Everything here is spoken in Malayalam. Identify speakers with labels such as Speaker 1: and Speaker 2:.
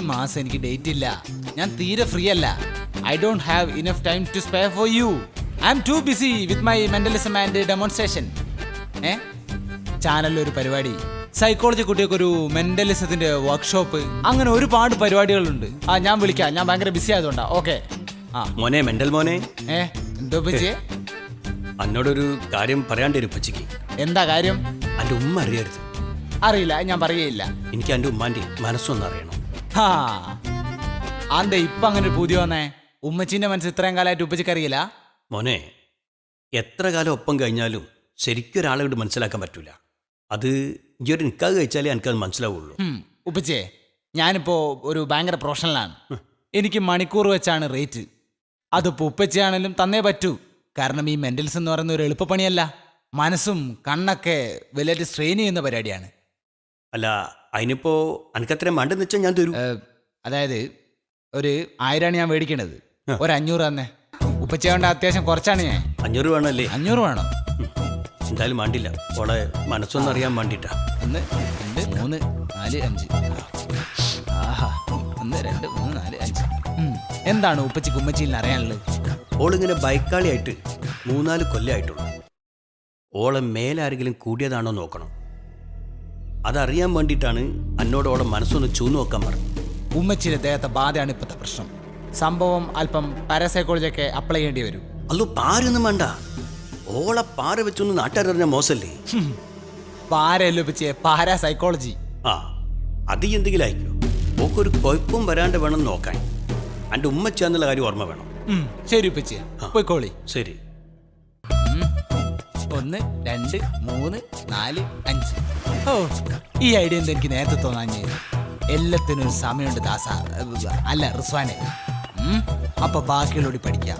Speaker 1: മാസം എനിക്ക് ഡേറ്റ് ഇല്ല. ഞാൻ തീരെ ഫ്രീ അല്ല. I don't have enough time to spare for you I'm too busy with my mentalism and demonstration ഏ? ചാനലിൽ ഒരു പരിപാടി. സൈക്കോളജി കുട്ടികൾക്ക് ഒരു മെന്റലിസത്തിന്റെ വർക്ക്ഷോപ്പ് അങ്ങനെ ഒരുപാട് പരിപാടികളുണ്ട്. ആ ഞാൻ വിളിക്കാം. ഞാൻ ഭയങ്കര ബിസി ആയതുകൊണ്ടാ. ഓക്കെ ആ.
Speaker 2: മോനെ മെന്റൽ മോനെ.
Speaker 1: ഏ? എന്തോ പറ്റിയേ?
Speaker 2: അന്നോടൊരു കാര്യം പറയാണ്ട് ഒരു പച്ചയ്ക്ക്
Speaker 1: എന്താ കാര്യം?
Speaker 2: എന്റെ ഉമ്മ അറിയരുത്.
Speaker 1: അറിയില്ല ഞാൻ പറയുകയില്ല.
Speaker 2: എനിക്ക് എന്റെ ഉമ്മാന്റെ മനസ്സൊന്ന് അറിയണം.
Speaker 1: ഹാ ആന്തെ ഇപ്പൊ അങ്ങനെ ഒരു പുതിയ വന്നേ. ഉമ്മച്ചിന്റെ മനസ്സ് ഇത്രയും കാലമായിട്ട് ഉപ്പച്ചിക്ക് അറിയില്ല?
Speaker 2: മോനെ എത്ര കാലം ഒപ്പം കഴിഞ്ഞാലും ശരിക്കും ഒരാളെ കൊണ്ട് മനസ്സിലാക്കാൻ പറ്റൂല. അത് ഈ ഒരു നിക്കാതെ കഴിച്ചാലേ എനിക്കത് മനസ്സിലാവുള്ളൂ.
Speaker 1: ഉപ്പച്ചേ ഞാനിപ്പോ ഒരു ഭയങ്കര പ്രൊഫഷണലാണ് എനിക്ക് മണിക്കൂർ വെച്ചാണ് റേറ്റ് അതിപ്പോ ഉപ്പച്ചയാണെങ്കിലും തന്നേ പറ്റൂ. കാരണം ഈ മെന്റൽസ് എന്ന് പറയുന്ന ഒരു എളുപ്പപ്പണിയല്ല. മനസ്സും കണ്ണൊക്കെ വലിയ സ്ട്രെയിൻ ചെയ്യുന്ന പരിപാടിയാണ്.
Speaker 2: അല്ല അതിനിപ്പോ എനിക്കത്രയും മണ്ടെന്ന് വെച്ചാൽ ഞാൻ തരൂ.
Speaker 1: അതായത് ഒരു ആയിരമാണ് ഞാൻ മേടിക്കണത്. ഒരു അഞ്ഞൂറ് തന്നെ. ഉപ്പച്ചേണ്ട അത്യാവശ്യം കുറച്ചാണ് ഞാൻ.
Speaker 2: അഞ്ഞൂറ് വേണമല്ലേ
Speaker 1: അഞ്ഞൂറ് വേണോ?
Speaker 2: എന്തായാലും വേണ്ടില്ല. ഓളെ മനസ്സൊന്നും അറിയാൻ വേണ്ടിട്ടാ.
Speaker 1: ഒന്ന് രണ്ട് മൂന്ന് നാല് അഞ്ച്. ആഹാ. ഒന്ന് രണ്ട് മൂന്ന് നാല് അഞ്ച്. എന്താണ് ഉപ്പച്ചി കുമ്മച്ചിയിൽ അറിയാനുള്ളത്?
Speaker 2: ഓളിങ്ങനെ ബൈക്കാളിയായിട്ട് മൂന്നാൽ കൊല്ലമായിട്ടുള്ളൂ ഓളെ മേലാരെങ്കിലും കൂടിയതാണോ നോക്കണം. അതറിയാൻ വേണ്ടിയിട്ടാണ് എന്നോട് ഓളെ മനസ്സൊന്ന് ചൂന്നു നോക്കാൻ പറഞ്ഞു
Speaker 1: ഉമ്മച്ചിന്റെ ദേഹത്തെ ബാധയാണ് ഇപ്പോഴത്തെ പ്രശ്നം. സംഭവം അല്പം പാരസൈക്കോളജിയൊക്കെ അപ്ലൈ ചെയ്യേണ്ടി വരും.
Speaker 2: അല്ലോ പാരൊന്നും വേണ്ട. ഓളെ പാര വെച്ചൊന്ന് നാട്ടുകാരറിഞ്ഞ മോശല്ലേ?
Speaker 1: ഹും. പാരയല്ലോ ഉപ്പച്ചിയെ പാരാസൈക്കോളജി.
Speaker 2: ആ അത് എന്തെങ്കിലും അയക്കോ ഓക്കൊരു കുഴപ്പം വരാണ്ട് വേണം നോക്കാൻ. എന്റെ ഉമ്മച്ചാന്നുള്ള കാര്യം ഓർമ്മ വേണം.
Speaker 1: ശരി ഉപ്പച്ചേ പോയിക്കോളി.
Speaker 2: ശരി.
Speaker 1: ഒന്ന് രണ്ട് മൂന്ന് നാല് അഞ്ച്. ഓ ഈ ഐഡിയ എന്താ എനിക്ക് നേരത്തെ തോന്നാഞ്ഞ്? എല്ലാത്തിനും ഒരു സമയമുണ്ട് ദാസ അല്ല റിസ്വാനെ. അപ്പൊ ബാക്കിയുള്ളോടി പഠിക്കാം.